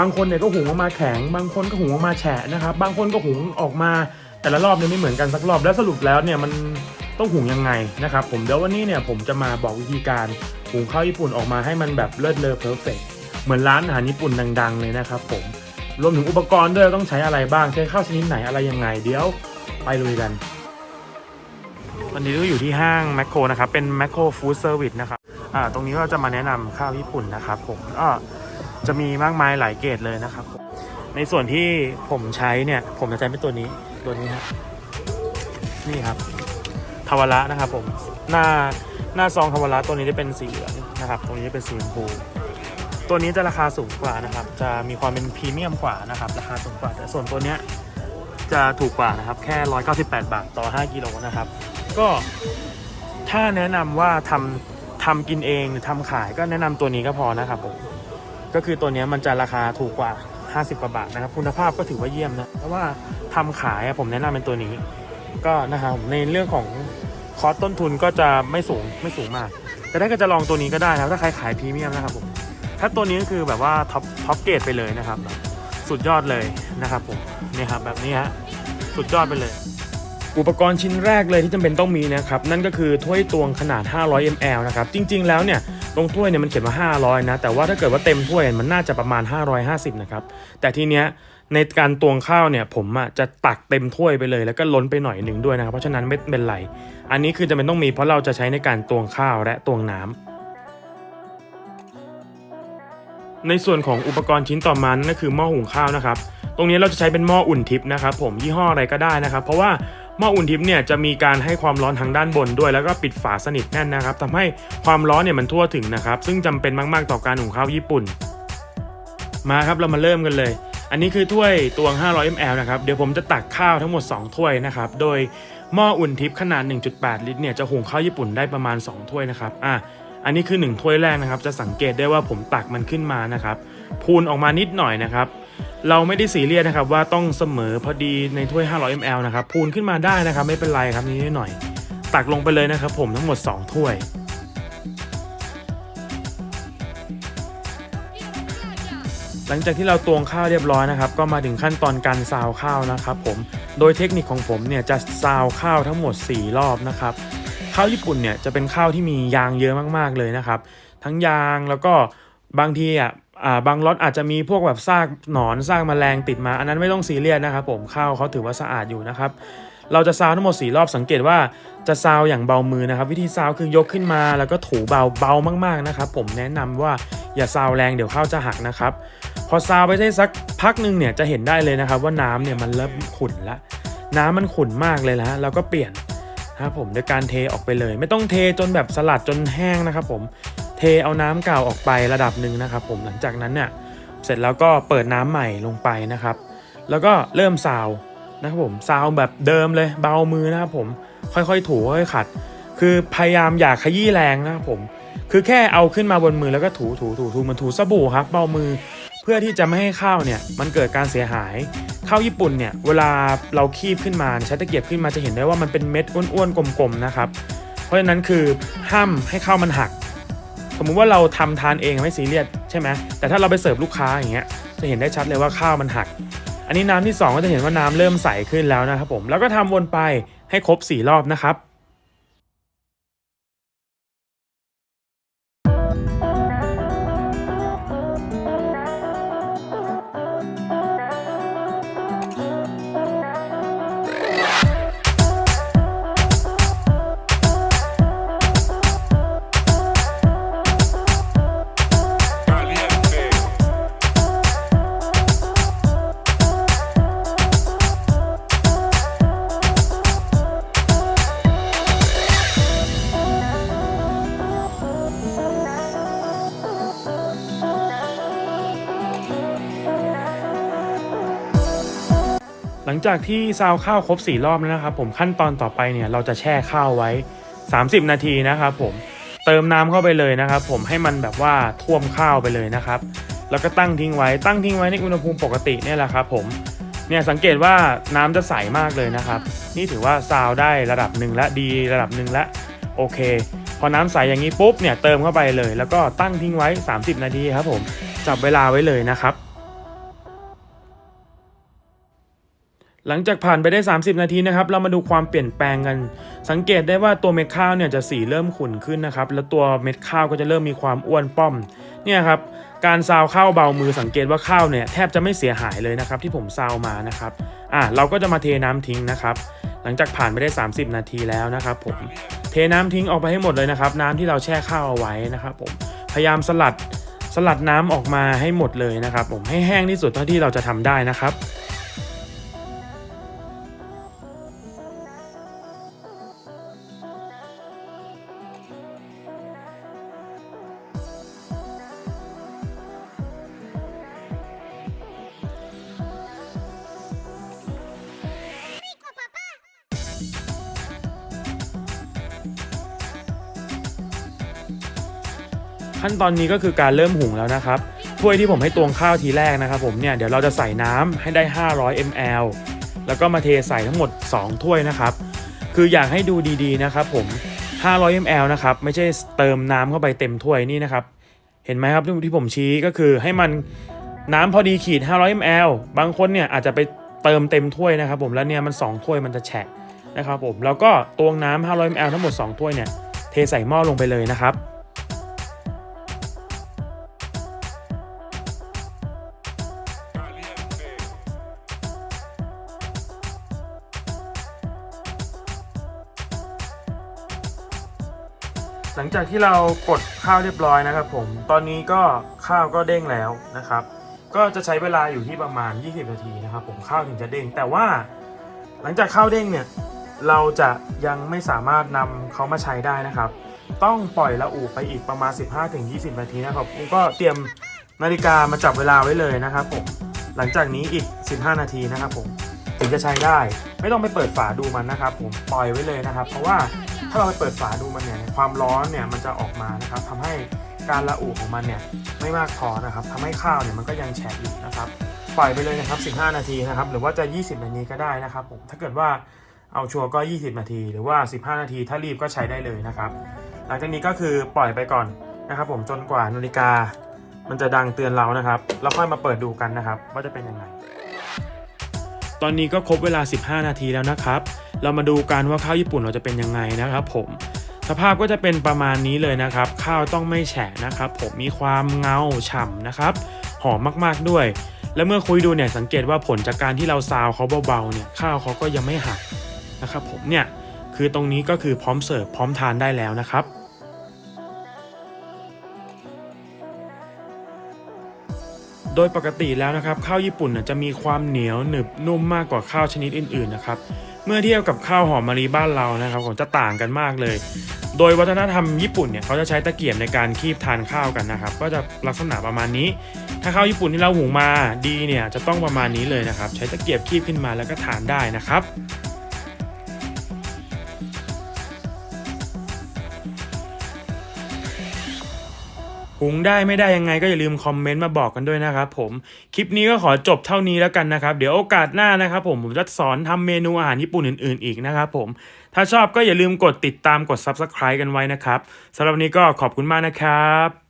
บางคนเนี่ยก็หุงออกมาแข็ง บางคนก็หุงออกมาแฉะนะครับ บางคนก็หุงออกมาแต่ละรอบเนี่ยไม่เหมือนกันสักรอบ แล้วสรุปแล้วเนี่ยมันต้องหุงยังไงนะครับ ผมเดี๋ยววันนี้เนี่ยผมจะมาบอกวิธีการหุงข้าวญี่ปุ่นออกมาให้มันแบบเลิศเลอเพอร์เฟกเหมือนร้านอาหารญี่ปุ่นดัง ๆ เลยนะครับผม รวมถึงอุปกรณ์ด้วยต้องใช้อะไรบ้าง ใช้ข้าวชนิดไหนอะไรยังไง เดี๋ยวไปลุยกันวันนี้ก็อยู่ที่ห้างแมคโครนะครับ เป็นแมคโครฟู้ดเซอร์วิสนะครับ อ่า ตรงนี้ก็จะมาแนะนำข้าวญี่ปุ่นนะครับผมก็ จะมีมากมายหลายเกรดเลยนะครับ ในส่วนที่ผมใช้เนี่ย ผมจะใช้เป็นตัวนี้ตัวนี้ฮะนี่ครับทาวาระนะครับผมหน้าหน้าซองทาวาระตัวนี้จะเป็นสีเหลืองนะครับตรงนี้จะเป็นสีชมพูตัวนี้จะราคาสูงกว่านะครับ จะมีความเป็นพรีเมียมกว่านะครับ ราคาสูงกว่าแต่ส่วนตัวเนี้ยจะถูกกว่านะครับ แค่ 198 บาทต่อ 5 กิโลนะครับ ก็ถ้าแนะนำว่าทำทำกินเองหรือทำขายก็แนะนำตัวนี้ก็พอนะครับผม ก็คือตัวนี้มันจะราคาถูกกว่า 50กว่าบาทนะครับ คุณภาพก็ถือว่าเยี่ยมนะเพราะว่าทำขายผมแนะนำเป็นตัวนี้ ก็นะครับในเรื่องของคอสต้นทุนก็จะไม่สูงไม่สูงมากแต่ถ้าก็จะลองตัวนี้ก็ได้นะครับถ้าใครขายพรีเมียมนะครับผมถ้าตัวนี้ก็คือแบบว่าท็อปท็อปเกรดไปเลยนะครับ สุดยอดเลยนะครับผมนี่ครับแบบนี้ฮะสุดยอดไปเลยอุปกรณ์ชิ้นแรกเลยที่จำเป็นต้องมีนะครับ นั่นก็คือถ้วยตวงขนาด 500 ml นะครับ จริง ๆ แล้วเนี่ย รงถ้วยเนี่ยมันเขียนว่า 500 นะ แต่ว่าถ้าเกิดว่าเต็มถ้วยมันน่าจะประมาณ 550 นะครับ แต่ทีเนี้ยในการตวงข้าวเนี่ยผมอะจะตักเต็มถ้วยไปเลยแล้วก็ล้นไปหน่อยหนึ่งด้วยนะครับ เพราะฉะนั้นไม่เป็นไร อันนี้คือจำเป็นต้องมีเพราะเราจะใช้ในการตวงข้าวและตวงน้ำในส่วนของอุปกรณ์ชิ้นต่อมานั่นก็คือหม้อหุงข้าวนะครับ ตรงนี้เราจะใช้เป็นหม้ออุ่นทิพย์นะครับ ผมยี่ห้ออะไรก็ได้นะครับ เพราะว่า หม้ออุ่นทิพย์เนี่ยจะมีการให้ความร้อนทางด้านบนด้วย แล้วก็ปิดฝาสนิทแน่นนะครับทำให้ความร้อนเนี่ยมันทั่วถึงนะครับ ซึ่งจำเป็นมาก ๆ ต่อการหุงข้าวญี่ปุ่น มาครับเรามาเริ่มกันเลย อันนี้คือถ้วยตวง 500 ml นะครับเดี๋ยวผมจะตักข้าวทั้งหมด 2 ถ้วยนะครับโดยหม้ออุ่นทิพย์ขนาด 1.8 ลิตรเนี่ยจะหุงข้าวญี่ปุ่นได้ประมาณ 2 ถ้วยนะครับอะ อันนี้คือ 1 ถ้วยแรกนะครับ จะสังเกตได้ว่าผมตักมันขึ้นมานะครับ พูนออกมานิดหน่อยนะครับ เราไม่ได้สีเรียสนะครับว่าต้องเสมอพอดีในถ้วย 500 ml นะครับ พูนขึ้นมาได้นะครับ ไม่เป็นไรครับนิดหน่อย ตักลงไปเลยนะครับผมทั้งหมด 2 ถ้วยหลังจากที่เราตวงข้าวเรียบร้อยนะครับ ก็มาถึงขั้นตอนการซาวข้าวนะครับผม โดยเทคนิคของผมเนี่ยจะซาวข้าวทั้งหมด 4 รอบนะครับ ข้าวญี่ปุ่นเนี่ยจะเป็นข้าวที่มียางเยอะมากๆเลยนะครับ ทั้งยางแล้วก็บางทีอะอ่าบางล็อตอาจจะมีพวกแบบซากหนอนซากแมลงติดมา อันนั้นไม่ต้องซีเรียสนะครับผมข้าวเขาถือว่าสะอาดอยู่นะครับ เราจะซาวทั้งหมด 4 รอบสังเกตว่าจะซาวอย่างเบามือนะครับ วิธีซาวคือยกขึ้นมาแล้วก็ถูเบาเบามากๆนะครับ ผมแนะนำว่าอย่าซาวแรงเดี๋ยวข้าวจะหักนะครับ พอซาวไปได้สักพักหนึ่งเนี่ยจะเห็นได้เลยนะครับว่าน้ำเนี่ยมันเริ่มขุ่นละ น้ำมันขุ่นมากเลยนะแล้วก็เปลี่ยน นะครับผมโดยการเทออกไปเลย ไม่ต้องเทจนแบบสลัดจนแห้งนะครับผมเทเอาน้ำเก่าออกไประดับหนึ่งนะครับผมหลังจากนั้นเนี่ยเสร็จแล้วก็เปิดน้ำใหม่ลงไปนะครับ แล้วก็เริ่มซาวนะครับผมซาวแบบเดิมเลยเบามือนะครับผมค่อยๆ ถูค่อยๆขัด คือพยายามอย่าขยี้แรงนะครับผมคือแค่เอาขึ้นมาบนมือแล้วก็ถูถูถูถูมันถูสบู่ครับเบามือ เพื่อที่จะไม่ให้ข้าวเนี่ยมันเกิดการเสียหาย ข้าวญี่ปุ่นเนี่ยเวลาเราคีบขึ้นมาใช้ตะเกียบขึ้นมาจะเห็นได้ว่ามันเป็นเม็ดอ้วนๆกลมๆนะครับ เพราะฉะนั้นคือห้ามให้ข้าวมันหัก สมมุติว่าเราทำทานเองไม่ซีเรียสใช่ไหมแต่ถ้าเราไปเสิร์ฟลูกค้าอย่างเงี้ยจะเห็นได้ชัดเลยว่าข้าวมันหัก อันนี้น้ำที่สองก็จะเห็นว่าน้ำเริ่มใสขึ้นแล้วนะครับผมแล้วก็ทำวนไปให้ครบสี่รอบนะครับ ลังจากที่ซาวข้าวครบ 4 รอบแล้วนะครับผมขั้นตอนต่อไปเนี่ยเราจะแช่ข้าวไว้ 30 นาทีนะครับผมเติมน้ำเข้าไปเลยนะครับผมให้มันแบบว่าท่วมข้าวไปเลยนะครับ แล้วก็ตั้งทิ้งไว้ตั้งทิ้งไว้ในอุณหภูมิปกติเนี่ยแหละครับผมเนี่ยสังเกตว่าน้ำจะใสมากเลยนะครับ นี่ถือว่าซาวได้ระดับหนึ่งและดีระดับหนึ่งและโอเค พอน้ำใสอย่างนี้ปุ๊บเนี่ยเติมเข้าไปเลย แล้วก็ตั้งทิ้งไว้ 30 นาทีครับผมจับเวลาไว้เลยนะครับ หลังจากผ่านไปได้ 30 นาทีนะครับ เรามาดูความเปลี่ยนแปลงกัน สังเกตได้ว่าตัวเม็ดข้าวเนี่ยจะสีเริ่มขุ่นขึ้นนะครับ แล้วตัวเม็ดข้าวก็จะเริ่มมีความอ้วนป้อม เนี่ยครับ การซาวข้าวเบามือสังเกตว่าข้าวเนี่ยแทบจะไม่เสียหายเลยนะครับ ที่ผมซาวมานะครับ อะเราก็จะมาเทน้ำทิ้งนะครับ หลังจากผ่านไปได้ 30 นาทีแล้วนะครับ ผม เทน้ำทิ้งออกไปให้หมดเลยนะครับ น้ำที่เราแช่ข้าวเอาไว้นะครับ ผม พยายามสลัด สลัดน้ำออกมาให้หมดเลยนะครับ ผม ให้แห้งที่สุดเท่าที่เราจะทำได้นะครับ ขั้นตอนนี้ก็คือการเริ่มหุงแล้วนะครับถ้วยที่ผมให้ตวงข้าวทีแรกนะครับผมเนี่ยเดี๋ยวเราจะใส่น้ำให้ได้ 500 ml แล้วก็มาเทใส่ทั้งหมด 2 ถ้วยนะครับ คืออยากให้ดูดีๆนะครับผม 500 ml นะครับไม่ใช่เติมน้ำเข้าไปเต็มถ้วยนี่นะครับ เห็นไหมครับที่ผมชี้ก็คือให้มันน้ำพอดีขีด 500 ml บางคนเนี่ยอาจจะไปเติมเต็มถ้วยนะครับผมแล้วเนี่ยมัน 2 ถ้วยมันจะแฉะนะครับผมแล้วก็ตวงน้ำ500 ml ทั้งหมด 2 ถ้วยเนี่ยเทใส่หม้อลงไปเลยนะครับ หลังจากที่เรากดข้าวเรียบร้อยนะครับผม ตอนนี้ก็ข้าวก็เด้งแล้วนะครับ ก็จะใช้เวลาอยู่ที่ประมาณ 20 นาทีนะครับ ผมข้าวถึงจะเด้ง แต่ว่าหลังจากข้าวเด้งเนี่ยเราจะยังไม่สามารถนำเขามาใช้ได้นะครับ ต้องปล่อยละอูไปอีกประมาณ 15-20 นาทีนะครับผมก็เตรียมนาฬิกามาจับเวลาไว้เลยนะครับผมหลังจากนี้อีก 15 นาทีนะครับผมถึงจะใช้ได้ ไม่ต้องไปเปิดฝาดูมันนะครับ ผมปล่อยไว้เลยนะครับ เพราะว่า ถ้าเราไปเปิดฝาดูมันเนี่ยความร้อนเนี่ยมันจะออกมานะครับทำให้การละอุของมันเนี่ยไม่มากพอนะครับทำให้ข้าวเนี่ยมันก็ยังแฉะอยู่นะครับปล่อยไปเลยนะครับ 15 นาทีนะครับ หรือว่าจะ 20 นาทีก็ได้นะครับผมถ้าเกิดว่าเอาชัวร์ก็ 20 นาที หรือว่า 15 นาทีถ้ารีบก็ใช้ได้เลยนะครับ หลังจากนี้ก็คือปล่อยไปก่อนนะครับ ผมจนกว่านาฬิกา มันจะดังเตือนเรานะครับ แล้วค่อยมาเปิดดูกันนะครับ ว่าจะเป็นยังไง ตอนนี้ก็ครบเวลา 15 นาทีแล้วนะครับ เรามาดูกันว่าข้าวญี่ปุ่นเราจะเป็นยังไงนะครับผมสภาพก็จะเป็นประมาณนี้เลยนะครับ ข้าวต้องไม่แฉะนะครับผมมีความเงาฉ่ำนะครับ หอมมากๆด้วย และเมื่อคุยดูเนี่ยสังเกตว่าผลจากการที่เราซาวเขาเบาๆเนี่ยข้าวเขาก็ยังไม่หักนะครับผมเนี่ยคือตรงนี้ก็คือพร้อมเสิร์ฟพร้อมทานได้แล้วนะครับโดยปกติแล้วนะครับข้าวญี่ปุ่นจะมีความเหนียวหนึบนุ่มมากกว่าข้าวชนิดอื่นๆนะครับ มื่อเทียบกับข้าวหอมมะลิบ้านเรานะครับผมจะต่างกันมากเลย โดยวัฒนธรรมญี่ปุ่นเนี่ยเขาจะใช้ตะเกียบในการคีบทานข้าวกันนะครับ ก็จะลักษณะประมาณนี้ ถ้าข้าวญี่ปุ่นที่เราหุงมาดีเนี่ยจะต้องประมาณนี้เลยนะครับ ใช้ตะเกียบคีบขึ้นมาแล้วก็ทานได้นะครับ หุงได้ไม่ได้ยังไงก็อย่าลืมคอมเมนต์มาบอกกันด้วยนะครับผมคลิปนี้ก็ขอจบเท่านี้แล้วกันนะครับ เดี๋ยวโอกาสหน้านะครับผมผมจะสอนทำเมนูอาหารญี่ปุ่นอื่น ๆ อีกนะครับผมถ้าชอบก็อย่าลืมกดติดตามกด Subscribe กันไว้นะครับสำหรับวันนี้ก็ขอบคุณมากนะครับ